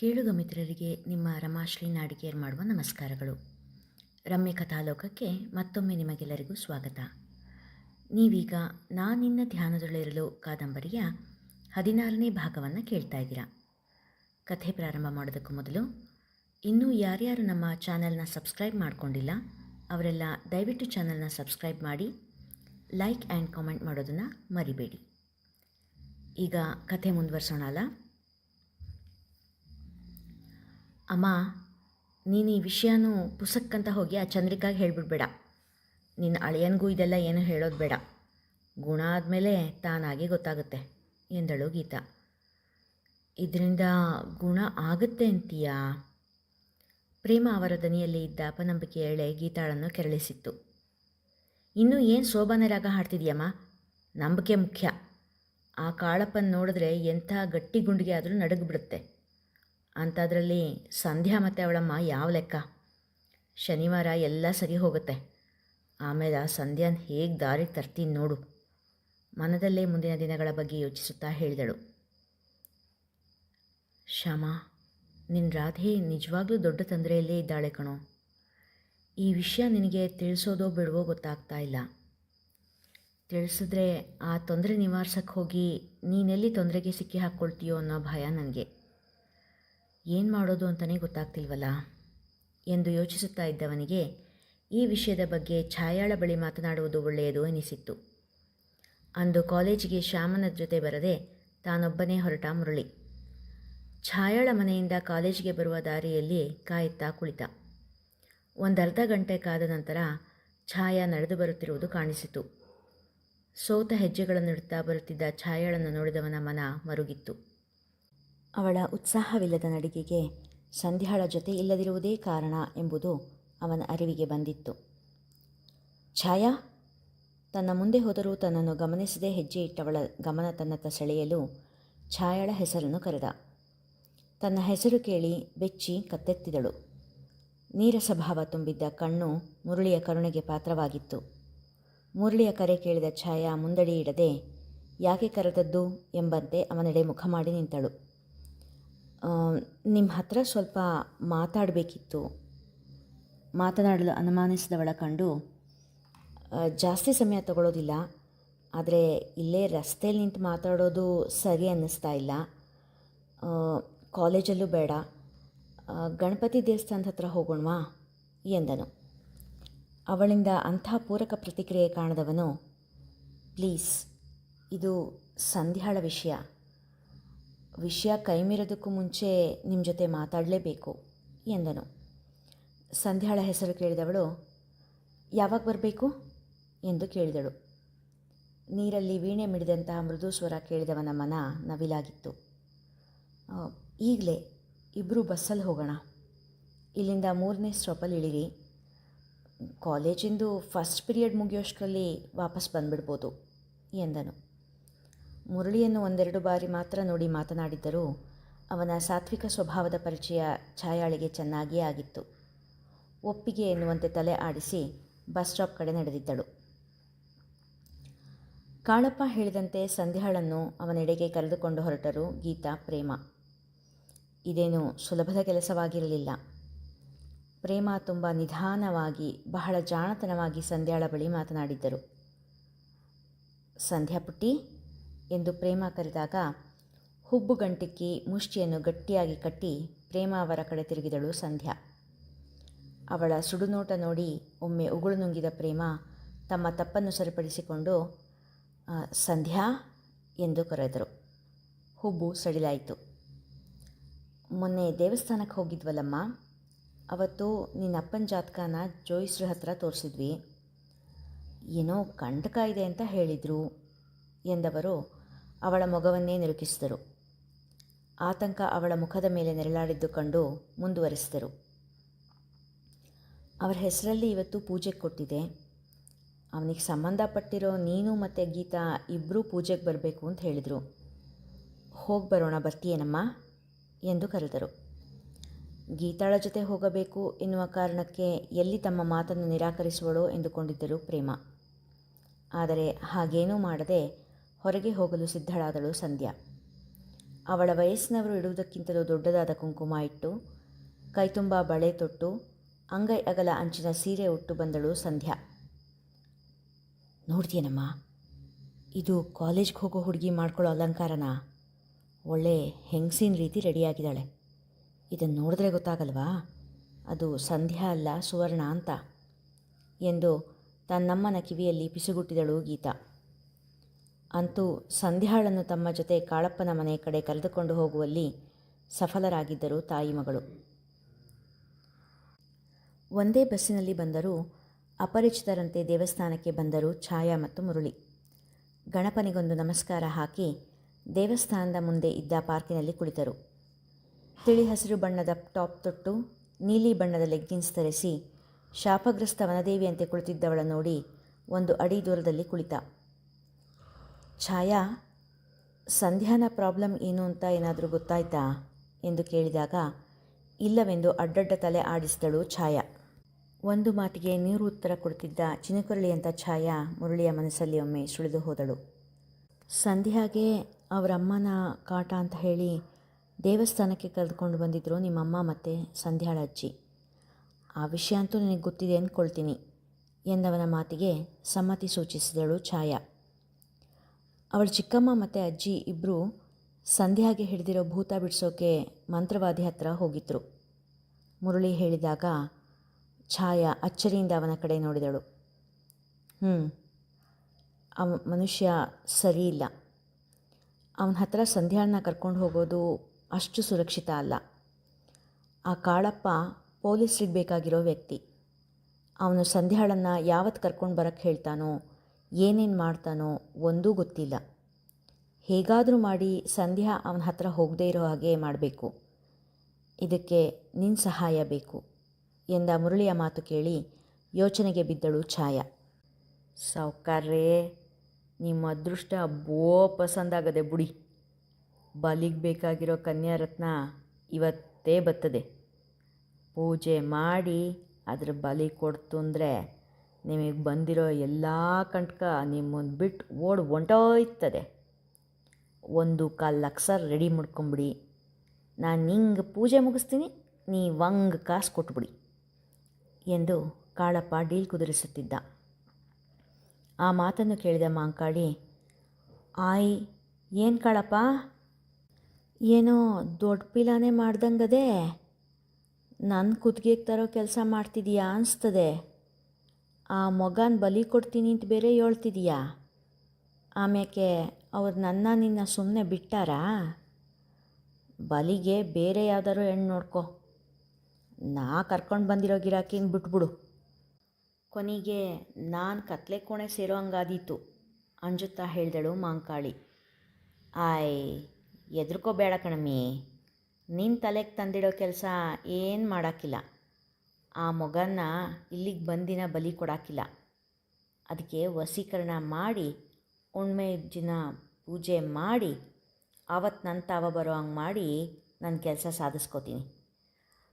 ಕೇಳುಗ ಮಿತ್ರರಿಗೆ ನಿಮ್ಮ ರಮಾಶ್ರೀ ನಾಡಿಗೇರ್ ಮಾಡುವ ನಮಸ್ಕಾರಗಳು. ರಮ್ಯ ಕಥಾಲೋಕಕ್ಕೆ ಮತ್ತೊಮ್ಮೆ ನಿಮಗೆಲ್ಲರಿಗೂ ಸ್ವಾಗತ. ನೀವೀಗ ನಾನಿನ್ನ ಧ್ಯಾನದಲ್ಲಿರಲು ಕಾದಂಬರಿಯ ಹದಿನಾರನೇ ಭಾಗವನ್ನು ಕೇಳ್ತಾ ಇದ್ದೀರಾ. ಕಥೆ ಪ್ರಾರಂಭ ಮಾಡೋದಕ್ಕೂ ಮೊದಲು ಇನ್ನೂ ಯಾರ್ಯಾರು ನಮ್ಮ ಚಾನೆಲ್ನ ಸಬ್ಸ್ಕ್ರೈಬ್ ಮಾಡಿಕೊಂಡಿಲ್ಲ, ಅವರೆಲ್ಲ ದಯವಿಟ್ಟು ಚಾನಲ್ನ ಸಬ್ಸ್ಕ್ರೈಬ್ ಮಾಡಿ, ಲೈಕ್ ಆ್ಯಂಡ್ ಕಾಮೆಂಟ್ ಮಾಡೋದನ್ನು ಮರಿಬೇಡಿ. ಈಗ ಕಥೆ ಮುಂದುವರ್ಸೋಣ ಅಲ್ಲ ಅಮ್ಮ, ನೀನು ಈ ವಿಷಯನೂ ಪುಸ್ತಕಂತ ಹೋಗಿ ಆ ಚಂದ್ರಿಕಾಗೆ ಹೇಳ್ಬಿಡ್ಬೇಡ. ನಿನ್ನ ಅಳಿಯನಿಗೂ ಇದೆಲ್ಲ ಏನು ಹೇಳೋದು ಬೇಡ. ಗುಣ ಆದಮೇಲೆ ತಾನಾಗಿ ಗೊತ್ತಾಗುತ್ತೆ, ಎಂದಳು ಗೀತಾ. ಇದರಿಂದ ಗುಣ ಆಗುತ್ತೆ ಅಂತೀಯಾ? ಪ್ರೇಮ ಅವರ ದನಿಯಲ್ಲಿ ಇದ್ದ ಅಪನಂಬಿಕೆ ಎಳೆ ಗೀತಾಳನ್ನು ಕೆರಳಿಸಿತ್ತು. ಇನ್ನೂ ಏನು ಶೋಭಾನ ರಾಗ ಹಾಡ್ತಿದೆಯಮ್ಮ? ನಂಬಿಕೆ ಮುಖ್ಯ. ಆ ಕಾಳಪ್ಪನ ನೋಡಿದ್ರೆ ಎಂಥ ಗಟ್ಟಿ ಗುಂಡಿಗೆ ಆದರೂ ನಡಗ್ಬಿಡುತ್ತೆ. ಅಂಥದ್ರಲ್ಲಿ ಸಂಧ್ಯಾ ಮತ್ತು ಅವಳಮ್ಮ ಯಾವ ಲೆಕ್ಕ? ಶನಿವಾರ ಎಲ್ಲ ಸರಿ ಹೋಗುತ್ತೆ. ಆಮೇಲೆ ಆ ಸಂಧ್ಯಾನ ಹೇಗೆ ದಾರಿಗೆ ತರ್ತೀನಿ ನೋಡು. ಮನದಲ್ಲೇ ಮುಂದಿನ ದಿನಗಳ ಬಗ್ಗೆ ಯೋಚಿಸುತ್ತಾ ಹೇಳಿದಳು. ಶ್ಯಾಮ ನಿನ್ನ ರಾಧೆ ನಿಜವಾಗ್ಲೂ ದೊಡ್ಡ ತೊಂದರೆಯಲ್ಲೇ ಇದ್ದಾಳೆ ಕಣೋ. ಈ ವಿಷಯ ನಿನಗೆ ತಿಳಿಸೋದೋ ಬಿಡುವೋ ಗೊತ್ತಾಗ್ತಾ ಇಲ್ಲ. ತಿಳಿಸಿದ್ರೆ ಆ ತೊಂದರೆ ನಿವಾರಿಸಕ್ಕೆ ಹೋಗಿ ನೀನೆಲ್ಲಿ ತೊಂದರೆಗೆ ಸಿಕ್ಕಿ ಹಾಕ್ಕೊಳ್ತೀಯೋ ಅನ್ನೋ ಭಯ ನನಗೆ. ಏನು ಮಾಡೋದು ಅಂತಲೇ ಗೊತ್ತಾಗ್ತಿಲ್ವಲ್ಲ? ಎಂದು ಯೋಚಿಸುತ್ತಾ ಇದ್ದವನಿಗೆ, ಈ ವಿಷಯದ ಬಗ್ಗೆ ಛಾಯಾಳ ಬಳಿ ಮಾತನಾಡುವುದು ಒಳ್ಳೆಯದು ಎನಿಸಿತ್ತು. ಅಂದು ಕಾಲೇಜಿಗೆ ಶ್ಯಾಮನ ಜೊತೆ ಬರದೆ ತಾನೊಬ್ಬನೇ ಹೊರಟ ಮುರಳಿ. ಛಾಯಾಳ ಮನೆಯಿಂದ ಕಾಲೇಜಿಗೆ ಬರುವ ದಾರಿಯಲ್ಲಿ ಕಾಯುತ್ತಾ ಕುಳಿತ. ಒಂದರ್ಧ ಗಂಟೆ ಕಾದ ನಂತರ ಛಾಯಾ ನಡೆದು ಬರುತ್ತಿರುವುದು ಕಾಣಿಸಿತು. ಸೋತ ಹೆಜ್ಜೆಗಳನ್ನಿಡುತ್ತಾ ಬರುತ್ತಿದ್ದ ಛಾಯಾಳನ್ನು ನೋಡಿದವನ ಮನ ಮರುಗಿತ್ತು. ಅವಳ ಉತ್ಸಾಹವಿಲ್ಲದ ನಡಿಗೆಗೆ ಸಂಧ್ಯಾಳ ಜೊತೆ ಇಲ್ಲದಿರುವುದೇ ಕಾರಣ ಎಂಬುದು ಅವನ ಅರಿವಿಗೆ ಬಂದಿತ್ತು. ಛಾಯಾ, ತನ್ನ ಮುಂದೆ ಹೋದರೂ ತನ್ನನ್ನು ಗಮನಿಸದೆ ಹೆಜ್ಜೆ ಇಟ್ಟವಳ ಗಮನ ತನ್ನತ್ತ ಸೆಳೆಯಲು ಛಾಯಾಳ ಹೆಸರನ್ನು ಕರೆದ. ತನ್ನ ಹೆಸರು ಕೇಳಿ ಬೆಚ್ಚಿ ಕತ್ತೆತ್ತಿದಳು. ನೀರಸ ಭಾವ ತುಂಬಿದ್ದ ಕಣ್ಣು ಮುರುಳಿಯ ಕರುಣೆಗೆ ಪಾತ್ರವಾಗಿತ್ತು. ಮುರುಳಿಯ ಕರೆ ಕೇಳಿದ ಛಾಯಾ ಮುಂದಡಿ ಇಡದೆ, ಯಾಕೆ ಕರೆದದ್ದು? ಎಂಬಂತೆ ಅವನೆಡೆ ಮುಖ ಮಾಡಿ ನಿಂತಳು. ನಿಮ್ಮ ಹತ್ರ ಸ್ವಲ್ಪ ಮಾತಾಡಬೇಕಿತ್ತು. ಮಾತನಾಡಲು ಅನುಮಾನಿಸಿದವಳ ಕಂಡು ಜಾಸ್ತಿ ಸಮಯ ತಗೊಳ್ಳೋದಿಲ್ಲ ಆದರೆ ಇಲ್ಲೇ ರಸ್ತೆಯಲ್ಲಿ ನಿಂತು ಮಾತಾಡೋದು ಸರಿ ಅನ್ನಿಸ್ತಾ ಇಲ್ಲ. ಕಾಲೇಜಲ್ಲೂ ಬೇಡ. ಗಣಪತಿ ದೇವಸ್ಥಾನದ ಹತ್ರ ಹೋಗೋಣವಾ? ಎಂದನು. ಅವಳಿಂದ ಅಂಥ ಪೂರಕ ಪ್ರತಿಕ್ರಿಯೆ ಕಾಣದವನು ಪ್ಲೀಸ್ ಇದು ಸಂಧ್ಯಾಳ ವಿಷಯ. ವಿಷಯ ಕೈಮೀರೋದಕ್ಕೂ ಮುಂಚೆ ನಿಮ್ಮ ಜೊತೆ ಮಾತಾಡಲೇಬೇಕು ಎಂದನು. ಸಂಧ್ಯಾಳ ಹೆಸರು ಕೇಳಿದವಳು, ಯಾವಾಗ ಬರಬೇಕು? ಎಂದು ಕೇಳಿದಳು. ನೀರಲ್ಲಿ ವೀಣೆ ಮಿಡಿದಂತಹ ಮೃದು ಸ್ವರ ಕೇಳಿದವನ ಮನ ನವಿಲಾಗಿತ್ತು. ಈಗಲೇ ಇಬ್ಬರು ಬಸ್ಸಲ್ಲಿ ಹೋಗೋಣ. ಇಲ್ಲಿಂದ ಮೂರನೇ ಸ್ಟಾಪಲ್ಲಿ ಇಳಿರಿ. ಕಾಲೇಜಿಂದು ಫಸ್ಟ್ ಪೀರಿಯಡ್ ಮುಗಿಯೋಷ್ಟರಲ್ಲಿ ವಾಪಸ್ ಬಂದುಬಿಡ್ಬೋದು, ಎಂದನು. ಮುರಳಿಯನ್ನು ಒಂದೆರಡು ಬಾರಿ ಮಾತ್ರ ನೋಡಿ ಮಾತನಾಡಿದ್ದರೂ ಅವನ ಸಾತ್ವಿಕ ಸ್ವಭಾವದ ಪರಿಚಯ ಛಾಯಾಳಿಗೆ ಚೆನ್ನಾಗಿಯೇ ಆಗಿತ್ತು. ಒಪ್ಪಿಗೆ ಎನ್ನುವಂತೆ ತಲೆ ಆಡಿಸಿ ಬಸ್ ಸ್ಟಾಪ್ ಕಡೆ ನಡೆದಿದ್ದಳು. ಕಾಳಪ್ಪ ಹೇಳಿದಂತೆ ಸಂಧ್ಯಾಳನ್ನು ಅವನೆಡೆಗೆ ಕರೆದುಕೊಂಡು ಹೊರಟರು ಗೀತಾ, ಪ್ರೇಮ. ಇದೇನು ಸುಲಭದ ಕೆಲಸವಾಗಿರಲಿಲ್ಲ. ಪ್ರೇಮ ತುಂಬ ನಿಧಾನವಾಗಿ, ಬಹಳ ಜಾಣತನವಾಗಿ ಸಂಧ್ಯಾಳ ಬಳಿ ಮಾತನಾಡಿದ್ದರು. ಸಂಧ್ಯಾ ಪುಟ್ಟಿ ಎಂದು ಪ್ರೇಮ ಕರೆದಾಗ ಹುಬ್ಬು ಗಂಟಿಕ್ಕಿ ಮುಷ್ಟಿಯನ್ನು ಗಟ್ಟಿಯಾಗಿ ಕಟ್ಟಿ ಪ್ರೇಮ ಅವರ ಕಡೆ ತಿರುಗಿದಳು ಸಂಧ್ಯಾ. ಅವಳ ಸುಡುನೋಟ ನೋಡಿ ಒಮ್ಮೆ ಉಗುಳು ನುಂಗಿದ ಪ್ರೇಮ ತಮ್ಮ ತಪ್ಪನ್ನು ಸರಿಪಡಿಸಿಕೊಂಡು ಸಂಧ್ಯಾ ಎಂದು ಕರೆದರು. ಹುಬ್ಬು ಸಡಿಲಾಯಿತು. ಮೊನ್ನೆ ದೇವಸ್ಥಾನಕ್ಕೆ ಹೋಗಿದ್ವಲ್ಲಮ್ಮ. ಅವತ್ತು ನಿನ್ನ ಅಪ್ಪನ ಜಾತಕನ ಜೋಯಿಸ್ರ ಹತ್ರ ತೋರಿಸಿದ್ವಿ. ಏನೋ ಕಂಟಕ ಇದೆ ಅಂತ ಹೇಳಿದರು ಎಂದವರು ಅವಳ ಮೊಗವನ್ನೇ ನಿರುಕಿಸಿದರು. ಆತಂಕ ಅವಳ ಮುಖದ ಮೇಲೆ ನೆರಳಾಡಿದ್ದು ಕಂಡು ಮುಂದುವರೆಸಿದರು. ಅವರ ಹೆಸರಲ್ಲಿ ಇವತ್ತು ಪೂಜೆ ಕೊಟ್ಟಿದೆ. ಅವನಿಗೆ ಸಂಬಂಧಪಟ್ಟಿರೋ ನೀನು ಮತ್ತು ಗೀತಾ ಇಬ್ಬರೂ ಪೂಜೆಗೆ ಬರಬೇಕು ಅಂತ ಹೇಳಿದರು. ಹೋಗಿ ಬರೋಣ, ಬರ್ತೀಯೇನಮ್ಮ? ಎಂದು ಕರೆದರು. ಗೀತಾಳ ಜೊತೆ ಹೋಗಬೇಕು ಎನ್ನುವ ಕಾರಣಕ್ಕೆ ಎಲ್ಲಿ ತಮ್ಮ ಮಾತನ್ನು ನಿರಾಕರಿಸುವಳೋ ಎಂದುಕೊಂಡಿದ್ದರು ಪ್ರೇಮ. ಆದರೆ ಹಾಗೇನೂ ಮಾಡದೆ ಹೊರಗೆ ಹೋಗಲು ಸಿದ್ಧಳಾದಳು ಸಂಧ್ಯಾ. ಅವಳ ವಯಸ್ಸಿನವರು ಇಡುವುದಕ್ಕಿಂತಲೂ ದೊಡ್ಡದಾದ ಕುಂಕುಮ ಇಟ್ಟು, ಕೈತುಂಬ ಬಳೆ ತೊಟ್ಟು, ಅಂಗೈ ಅಗಲ ಅಂಚಿನ ಸೀರೆ ಉಟ್ಟು ಬಂದಳು ಸಂಧ್ಯಾ. ನೋಡ್ತೀಯನಮ್ಮ, ಇದು ಕಾಲೇಜ್ಗೆ ಹೋಗೋ ಹುಡುಗಿ ಮಾಡ್ಕೊಳ್ಳೋ ಅಲಂಕಾರನ? ಒಳ್ಳೆ ಹೆಂಗಸಿನ ರೀತಿ ರೆಡಿಯಾಗಿದ್ದಾಳೆ. ಇದನ್ನು ನೋಡಿದ್ರೆ ಗೊತ್ತಾಗಲ್ವಾ? ಅದು ಸಂಧ್ಯಾ ಅಲ್ಲ ಸುವರ್ಣ ಅಂತ ಎಂದು ತನ್ನಮ್ಮನ ಕಿವಿಯಲ್ಲಿ ಪಿಸುಗುಟ್ಟಿದಳು ಗೀತಾ. ಅಂತೂ ಸಂಧ್ಯಾಳನ್ನು ತಮ್ಮ ಜೊತೆ ಕಾಳಪ್ಪನ ಮನೆ ಕಡೆ ಕರೆದುಕೊಂಡು ಹೋಗುವಲ್ಲಿ ಸಫಲರಾಗಿದ್ದರು ತಾಯಿ ಮಗಳು. ಒಂದೇ ಬಸ್ಸಿನಲ್ಲಿ ಬಂದರೂ ಅಪರಿಚಿತರಂತೆ ದೇವಸ್ಥಾನಕ್ಕೆ ಬಂದರು ಛಾಯಾ ಮತ್ತು ಮುರುಳಿ. ಗಣಪನಿಗೊಂದು ನಮಸ್ಕಾರ ಹಾಕಿ ದೇವಸ್ಥಾನದ ಮುಂದೆ ಇದ್ದ ಪಾರ್ಕಿನಲ್ಲಿ ಕುಳಿತರು. ತಿಳಿ ಹಸಿರು ಬಣ್ಣದ ಟಾಪ್ ತೊಟ್ಟು, ನೀಲಿ ಬಣ್ಣದ ಲೆಗ್ಗಿನ್ಸ್ ಧರಿಸಿ ಶಾಪಗ್ರಸ್ತ ವನದೇವಿಯಂತೆ ಕುಳಿತಿದ್ದವಳ ನೋಡಿ ಒಂದು ಅಡಿ ದೂರದಲ್ಲಿ ಕುಳಿತ. ಛಾಯಾ, ಸಂಧ್ಯಾನ ಪ್ರಾಬ್ಲಮ್ ಏನು ಅಂತ ಏನಾದರೂ ಗೊತ್ತಾಯ್ತಾ? ಎಂದು ಕೇಳಿದಾಗ, ಇಲ್ಲವೆಂದು ಅಡ್ಡಡ್ಡ ತಲೆ ಆಡಿಸಿದಳು ಛಾಯಾ. ಒಂದು ಮಾತಿಗೆ ನೀರು ಉತ್ತರ ಕೊಡ್ತಿದ್ದ ಅಂತ ಛಾಯಾ ಮುರಳಿಯ ಮನಸ್ಸಲ್ಲಿ ಒಮ್ಮೆ ಸುಳಿದು ಹೋದಳು. ಸಂಧ್ಯಾಗೆ ಅವರಮ್ಮನ ಕಾಟ ಅಂತ ಹೇಳಿ ದೇವಸ್ಥಾನಕ್ಕೆ ಕರೆದುಕೊಂಡು ಬಂದಿದ್ದರು ನಿಮ್ಮಮ್ಮ ಮತ್ತು ಸಂಧ್ಯಾಳ ಅಜ್ಜಿ. ಆ ವಿಷಯ ಅಂತೂ ನಿನಗೆ ಗೊತ್ತಿದೆ ಅಂದ್ಕೊಳ್ತೀನಿ ಎಂದವನ ಮಾತಿಗೆ ಸಮ್ಮತಿ ಸೂಚಿಸಿದಳು ಛಾಯಾ. ಅವಳ ಚಿಕ್ಕಮ್ಮ ಮತ್ತು ಅಜ್ಜಿ ಇಬ್ಬರು ಸಂಧ್ಯಾಗೆ ಹಿಡಿದಿರೋ ಭೂತ ಬಿಡಿಸೋಕೆ ಮಂತ್ರವಾದಿ ಹತ್ರ ಹೋಗಿದ್ರು. ಮುರಳಿ ಹೇಳಿದಾಗ, ಛಾಯಾ ಅಚ್ಚರಿಯಿಂದ ಅವನ ಕಡೆ ನೋಡಿದಳು. ಹ್ಞೂ ಅವ ಮನುಷ್ಯ ಸರಿ ಇಲ್ಲ. ಅವನ ಹತ್ರ ಸಂಧ್ಯಾಳನ್ನ ಕರ್ಕೊಂಡು ಹೋಗೋದು ಅಷ್ಟು ಸುರಕ್ಷಿತ ಅಲ್ಲ. ಆ ಕಾಳಪ್ಪ ಪೊಲೀಸ್ರಿಗೆ ಬೇಕಾಗಿರೋ ವ್ಯಕ್ತಿ. ಅವನು ಸಂಧ್ಯಾಳನ್ನು ಯಾವತ್ತು ಕರ್ಕೊಂಡು ಬರೋಕ್ಕೆ ಹೇಳ್ತಾನೋ ಏನೇನು ಮಾಡ್ತಾನೋ ಒಂದೂ ಗೊತ್ತಿಲ್ಲ. ಹೇಗಾದರೂ ಮಾಡಿ ಸಂಧ್ಯಾ ಅವನ ಹತ್ರ ಹೋಗದೇ ಇರೋ ಹಾಗೆ ಮಾಡಬೇಕು. ಇದಕ್ಕೆ ನಿನ್ನ ಸಹಾಯ ಬೇಕು ಎಂದ ಮುರಳಿಯ ಮಾತು ಕೇಳಿ ಯೋಚನೆಗೆ ಬಿದ್ದಳು ಛಾಯಾ. ಸಾವುಕಾರ್ರೇ, ನಿಮ್ಮ ಅದೃಷ್ಟ ಬೋ ಪಸಂದಾಗದೆ ಬುಡಿ. ಬಲಿಗೆ ಬೇಕಾಗಿರೋ ಕನ್ಯಾರತ್ನ ಇವತ್ತೇ ಬತ್ತದೆ. ಪೂಜೆ ಮಾಡಿ ಅದ್ರ ಬಲಿ ಕೊಡ್ತು ಅಂದರೆ ನಿಮಗೆ ಬಂದಿರೋ ಎಲ್ಲ ಕಂಟಕ ನಿಮ್ಮನ್ನು ಬಿಟ್ಟು ಓಡ್ ಹೊಂಟೋಯ್ತದೆ. ಒಂದು ಕಾಲು ಲಕ್ಷ ರೆಡಿ ಮಾಡ್ಕೊಂಬಿಡಿ. ನಾನು ನಿಂಗೆ ಪೂಜೆ ಮುಗಿಸ್ತೀನಿ ನೀ ವಂಗ್ ಕಾಸು ಕೊಟ್ಬಿಡಿ ಎಂದು ಕಾಳಪ್ಪ ಡೀಲ್ ಕುದುರಿಸುತ್ತಿದ್ದ. ಆ ಮಾತನ್ನು ಕೇಳಿದ ಮಾಂಕಾಳಿ, ಆಯ್, ಏನು ಕಾಳಪ್ಪ? ಏನೋ ದೊಡ್ಡ ಪಿಲಾನೇ ಮಾಡ್ದಂಗದೆ? ನನ್ನ ಕುತ್ತಿಗೆಗೆ ತರೋ ಕೆಲಸ ಮಾಡ್ತಿದೀಯಾ ಅನಿಸ್ತದೆ? ಆ ಮೊಗನ ಬಲಿ ಕೊಡ್ತೀನಿ ಅಂತ ಬೇರೆ ಹೇಳ್ತಿದೀಯಾ? ಆಮ್ಯಾಕೆ ಅವ್ರು ನನ್ನ ನಿನ್ನ ಸುಮ್ಮನೆ ಬಿಟ್ಟಾರಾ? ಬಲಿಗೆ ಬೇರೆ ಯಾವ್ದಾರು ಹೆಣ್ಣು ನೋಡ್ಕೊ. ನಾ ಕರ್ಕೊಂಡು ಬಂದಿರೋ ಗಿರಾಕಿನ ಬಿಟ್ಬಿಡು. ಕೊನೆಗೆ ನಾನು ಕತ್ಲೆ ಕೋಣೆ ಸೇರೋ ಹಂಗಾದೀತು, ಅಂಜುತ್ತಾ ಹೇಳ್ದಳು ಮಾಂಕಾಳಿ. ಆಯ್, ಎದ್ರುಕೋಬೇಡ ಕಣಮ್ಮಿ. ನಿನ್ನ ತಲೆಗೆ ತಂದಿಡೋ ಕೆಲಸ ಏನು ಮಾಡೋಕ್ಕಿಲ್ಲ ಆ ಮೊಗನ್ನ ಇಲ್ಲಿಗೆ ಬಂದಿನ ಬಲಿ ಕೊಡಾಕಿಲ್ಲ. ಅದಕ್ಕೆ ವಸೀಕರಣ ಮಾಡಿ ಹುಣ್ಮೆ ದಿನ ಪೂಜೆ ಮಾಡಿ ಆವತ್ತು ನನ್ನ ತಾವ ಬರೋ ಹಂಗೆ ಮಾಡಿ ನನ್ನ ಕೆಲಸ ಸಾಧಿಸ್ಕೋತೀನಿ.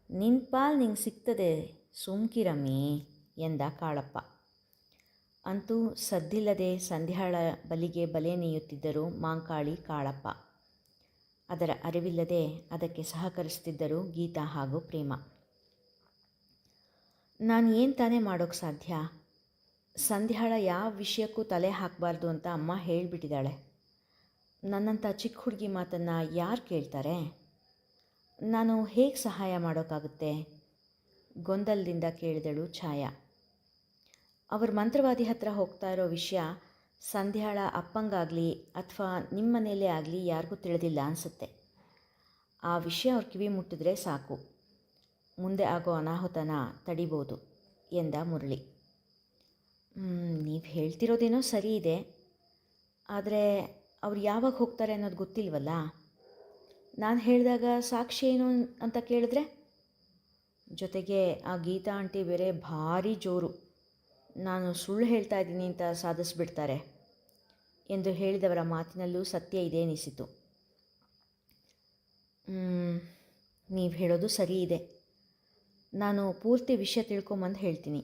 ನಿನ್ನ ಪಾಲ್ ನಿಂಗೆ ಸಿಗ್ತದೆ ಸುಮ್ಕಿರಮ್ಮಿ ಎಂದ ಕಾಳಪ್ಪ. ಅಂತೂ ಸದ್ದಿಲ್ಲದೆ ಸಂಧ್ಯಾಳ ಬಲಿಗೆ ಬಲೆ ನೀಯುತ್ತಿದ್ದರು ಮಾಂಕಾಳಿ ಕಾಳಪ್ಪ. ಅದರ ಅರಿವಿಲ್ಲದೆ ಅದಕ್ಕೆ ಸಹಕರಿಸುತ್ತಿದ್ದರು ಗೀತಾ ಹಾಗೂ ಪ್ರೇಮ. ನಾನು ಏನು ತಾನೇ ಮಾಡೋಕ್ಕೆ ಸಾಧ್ಯ? ಸಂಧ್ಯಾಳ ಯಾವ ವಿಷಯಕ್ಕೂ ತಲೆ ಹಾಕಬಾರ್ದು ಅಂತ ಅಮ್ಮ ಹೇಳಿಬಿಟ್ಟಿದ್ದಾಳೆ. ನನ್ನಂಥ ಚಿಕ್ಕ ಹುಡುಗಿ ಮಾತನ್ನು ಯಾರು ಕೇಳ್ತಾರೆ? ನಾನು ಹೇಗೆ ಸಹಾಯ ಮಾಡೋಕ್ಕಾಗುತ್ತೆ ಗೊಂದಲದಿಂದ ಕೇಳಿದಳು ಛಾಯಾ. ಅವ್ರ ಮಂತ್ರವಾದಿ ಹತ್ರ ಹೋಗ್ತಾ ಇರೋ ವಿಷಯ ಸಂಧ್ಯಾಳ ಅಪ್ಪಂಗಾಗಲಿ ಅಥವಾ ನಿಮ್ಮ ಮನೆಯಲ್ಲೇ ಆಗಲಿ ಯಾರಿಗೂ ತಿಳಿದಿಲ್ಲ ಅನಿಸುತ್ತೆ. ಆ ವಿಷಯ ಅವ್ರ ಕಿವಿ ಮುಟ್ಟಿದ್ರೆ ಸಾಕು. ಮುಂದೆ ಆಗೋ ಅನಾಹುತನ ತಡಿಬೋದು ಎಂದ ಮುರಳಿ. ನೀವು ಹೇಳ್ತಿರೋದೇನೋ ಸರಿ ಇದೆ. ಆದರೆ ಅವ್ರು ಯಾವಾಗ ಹೋಗ್ತಾರೆ ಅನ್ನೋದು ಗೊತ್ತಿಲ್ವಲ್ಲ? ನಾನು ಹೇಳಿದಾಗ ಸಾಕ್ಷಿ ಏನು ಅಂತ ಕೇಳಿದ್ರೆ, ಜೊತೆಗೆ ಆ ಗೀತಾ ಆಂಟಿ ಬೇರೆ ಭಾರಿ ಜೋರು, ನಾನು ಸುಳ್ಳು ಹೇಳ್ತಾ ಇದ್ದೀನಿ ಅಂತ ಸಾಧಿಸ್ಬಿಡ್ತಾರೆ ಎಂದು ಹೇಳಿದವರ ಮಾತಿನಲ್ಲೂ ಸತ್ಯ ಇದೆ ಅನಿಸಿತು. ನೀವು ಹೇಳೋದು ಸರಿ ಇದೆ. ನಾನು ಪೂರ್ತಿ ವಿಷಯ ತಿಳ್ಕೊಂಬಂದು ಹೇಳ್ತೀನಿ.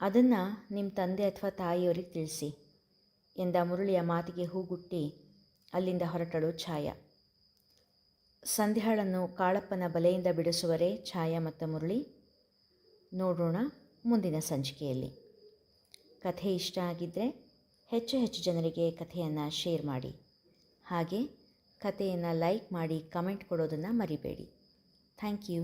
ಅದನ್ನು ನಿಮ್ಮ ತಂದೆ ಅಥವಾ ತಾಯಿಯವರಿಗೆ ತಿಳಿಸಿ, ಎಂದ ಮುರುಳಿಯ ಮಾತಿಗೆ ಹೂಗುಟ್ಟಿ ಅಲ್ಲಿಂದ ಹೊರಟಳು ಛಾಯ. ಸಂಧ್ಯಾಳನ್ನು ಕಾಳಪ್ಪನ ಬಲೆಯಿಂದ ಬಿಡಿಸುವರೇ ಛಾಯಾ ಮತ್ತು ಮುರಳಿ? ನೋಡೋಣ ಮುಂದಿನ ಸಂಚಿಕೆಯಲ್ಲಿ. ಕಥೆ ಇಷ್ಟ ಆಗಿದ್ದರೆ ಹೆಚ್ಚು ಹೆಚ್ಚು ಜನರಿಗೆ ಕಥೆಯನ್ನು ಶೇರ್ ಮಾಡಿ. ಹಾಗೆ ಕಥೆಯನ್ನು ಲೈಕ್ ಮಾಡಿ, ಕಮೆಂಟ್ ಕೊಡೋದನ್ನು ಮರಿಬೇಡಿ. Thank you.